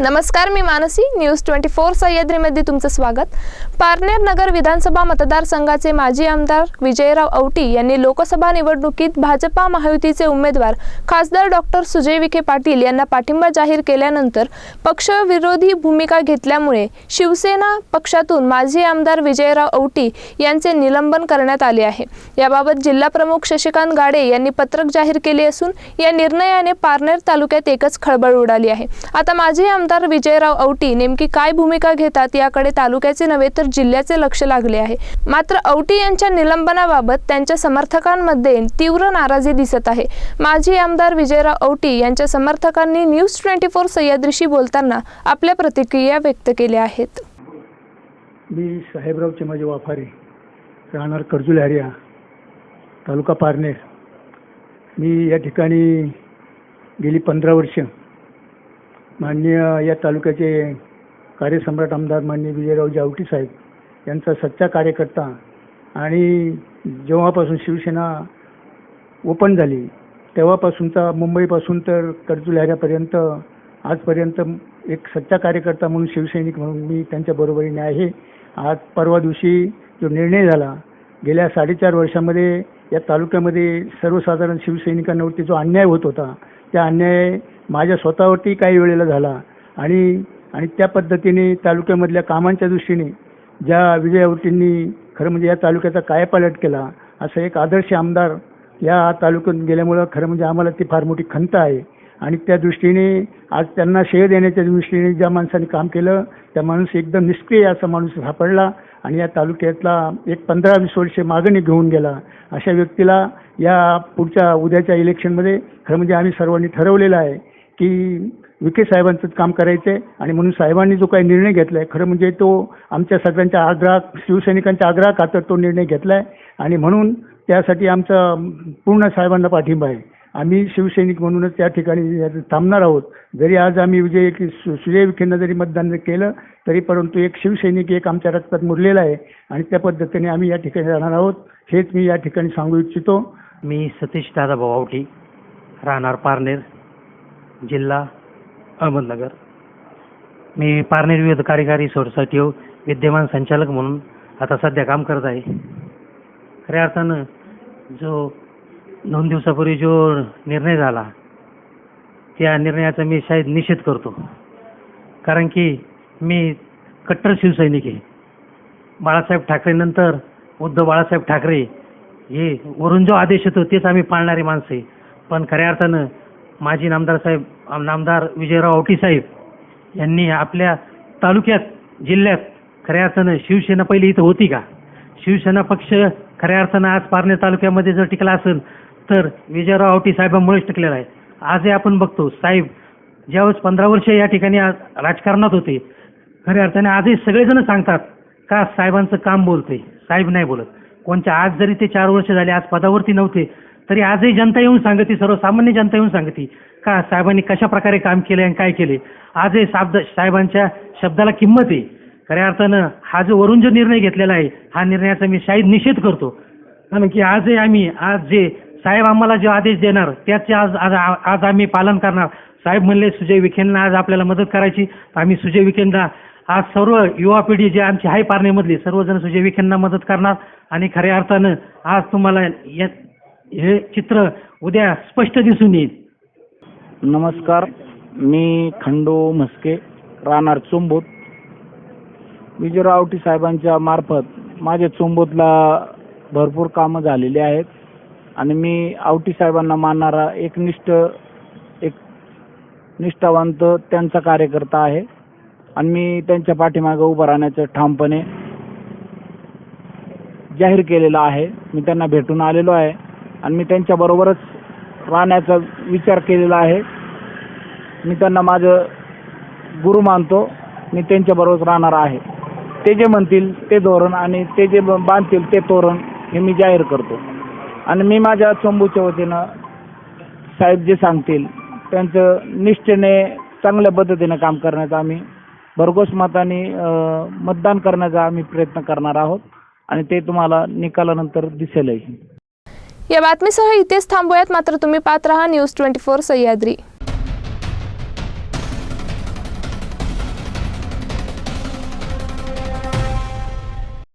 नमस्कार मी Mansi. News twenty four सह्याद्रीमध्ये तुमचं स्वागत. पारनेर नगर विधानसभा मतदारसंघाचे माजी आमदार विजयराव औटी यांनी लोकसभा निवडणुकीत भाजपा महायुतीचे उमेदवार खासदार डॉक्टर सुजय विखे पाटील यांना पाठिंबा जाहीर केल्यानंतर पक्षविरोधी भूमिका घेतल्यामुळे शिवसेना पक्षातून माजी आमदार विजयराव औटी यांचे निलंबन करण्यात आले आहे. याबाबत जिल्हा प्रमुख शशिकांत गाडे यांनी पत्रक जाहीर केले असून या निर्णयाने पारनेर तालुक्यात एकच खळबळ उडाली आहे. आता माजी आमदार विजयराव औटी नेमकी काय भूमिका घेतात याकडे तालुक्याचे नव्हे तर जिल्ह्याचे लक्ष लागले आहे. मात्र औटी यांच्या निलंबनाबाबत त्यांच्या समर्थकांमध्ये तीव्र नाराजी दिसत आहे. माजी आमदार विजयराव औटी यांच्या समर्थकांनी न्यूज ट्वेंटी फोर सह्याद्रीशी बोलताना आपल्या प्रतिक्रिया व्यक्त केल्या आहेत. मी साहेबराव चिमाजी वाफारे राहणार कर्जुल हरिया तालुका पारनेर. मी या ठिकाणी गेली पंधरा वर्ष माननीय या तालुक्याचे कार्यसम्राट आमदार माननीय विजयराव जावटी साहेब यांचा सच्चा कार्यकर्ता आणि जेव्हापासून शिवसेना ओपन झाली तेव्हापासूनचा मुंबईपासून तर कर्जुल हऱ्यापर्यंत आजपर्यंत एक सच्चा कार्यकर्ता म्हणून शिवसैनिक म्हणून मी त्यांच्या बरोबरीने आहे. आज परवा दिवशी जो निर्णय झाला गेल्या साडेचार वर्षामध्ये या तालुक्यामध्ये सर्वसाधारण शिवसैनिकांवरती जो अन्याय होत होता त्या अन्याय माझ्या स्वतःवरती काही वेळेला झाला. आणि आणि त्या पद्धतीने तालुक्यामधल्या कामांच्या दृष्टीने ज्या विजयावतींनी खरं म्हणजे या तालुक्याचा कायापालट केला असं एक आदर्श आमदार या तालुक्यात गेल्यामुळं खरं म्हणजे आम्हाला ती फार मोठी खंत आहे. आणि त्या दृष्टीने आज त्यांना श्रेय देण्याच्या दृष्टीने ज्या माणसाने काम केलं त्या माणूस एकदम निष्क्रिय असा माणूस सापडला आणि या तालुक्यातला एक पंधरा वीस वर्षे मागणी घेऊन गेला. अशा व्यक्तीला या पुढच्या उद्याच्या इलेक्शनमध्ये खरं म्हणजे आम्ही सर्वांनी ठरवलेलं आहे की विखे साहेबांचंच काम करायचं आहे आणि म्हणून साहेबांनी जो काही निर्णय घेतला आहे खरं म्हणजे तो आमच्या सगळ्यांच्या आग्रह शिवसैनिकांच्या आग्रह खातर तो निर्णय घेतला आहे आणि म्हणून त्यासाठी आमचा पूर्ण साहेबांना पाठिंबा आहे. आम्ही शिवसैनिक म्हणूनच त्या ठिकाणी थांबणार आहोत. जरी आज आम्ही विजय सु सुजय विखेंना जरी मतदान केलं तरी परंतु एक शिवसैनिक एक आमच्या रक्तात मुरलेला आहे आणि त्या पद्धतीने आम्ही या ठिकाणी राहणार आहोत. हेच मी या ठिकाणी सांगू इच्छितो. मी सतीश दादा भावावटी राहणार पारनेर जिल्हा अहमदनगर. मी पारनेर विविध कार्यकारी सोसायटी विद्यमान संचालक म्हणून आता सध्या काम करत आहे. खऱ्या अर्थानं जो दोन दिवसापूर्वी जो निर्णय झाला त्या निर्णयाचा मी शायद निषेध करतो. कारण की मी कट्टर शिवसैनिक आहे. बाळासाहेब ठाकरेनंतर उद्धव बाळासाहेब ठाकरे हे वरून जो आदेश येतो तेच आम्ही पाळणारी माणसं आहे. पण खऱ्या अर्थानं माजी नामदार साहेब नामदार विजयराव औटी साहेब यांनी आपल्या तालुक्यात जिल्ह्यात खऱ्या अर्थानं शिवसेना पहिली इथं होती का? शिवसेना पक्ष खऱ्या अर्थानं आज पारनेर तालुक्यामध्ये जर टिकला असेल तर विजयराव आवटी साहेबांमुळेच टिकलेला आहे. आजही आपण बघतो साहेब ज्यावेळेस पंधरा वर्ष या ठिकाणी राजकारणात होते खऱ्या अर्थाने आजही सगळेजण सांगतात का साहेबांचं काम बोलते साहेब नाही बोलत. कोणच्या आज जरी ते चार वर्ष झाले आज पदावरती नव्हते तरी आजही जनता येऊन सांगते सर्वसामान्य जनता येऊन सांगते का साहेबांनी कशा प्रकारे काम केले आणि काय केले. आजही साहेब साहेबांच्या शब्दाला किंमत आहे. खऱ्या अर्थानं हा जो वरून जो निर्णय घेतलेला आहे हा निर्णयाचा मी शाहीद निषेध करतो. कारण की आजही आम्ही आज जे साहेब आम्हाला जे आदेश देणार त्याचे आज आज आज आम्ही पालन करणार. साहेब म्हणले सुजय विखेंना आज आपल्याला मदत करायची. तर आम्ही सुजय विखेंना आज सर्व युवा पिढी जे आमची आहे पारनेमधली सर्वजण सुजय विखेंना मदत करणार. आणि खऱ्या अर्थानं आज तुम्हाला या हे चित्र उद्या स्पष्ट दिसून येईल. नमस्कार. मी खंडो म्हस्के राहणार चुंबूत. विजय रावटी साहेबांच्या मार्फत माझ्या चुंबूतला भरपूर कामं झालेली आहेत. आणि मी आवटी साहेबांना मानणारा एक निष्ठ एक निष्ठावंत त्यांचा कार्यकर्ता आहे. आणि मी त्यांच्या पाठीमागे उभं राहण्याचं ठामपणे जाहीर केलेलं आहे. मी त्यांना भेटून आलेलो आहे. आणि मी त्यांच्याबरोबरच राहण्याचा विचार केलेला आहे. मी त्यांना माझं गुरु मानतो. मी त्यांच्याबरोबर राहणार आहे. ते जे म्हणतील ते धोरण आणि ते जे बांधतील ते तोरण हे मी जाहीर करतो. आणि मी माझ्या चोंबूच्या वतीनं साहेब जे सांगतील त्यांचं निष्ठेने चांगल्या पद्धतीनं काम करण्याचा आम्ही भरघोस मताने मतदान करण्याचा आम्ही प्रयत्न करणार आहोत आणि ते तुम्हाला निकालानंतर दिसेलही. या बातमीसह इथेच थांबूयात. मात्र तुम्ही पाहत रहा न्यूज ट्वेंटी फोर सह्याद्री.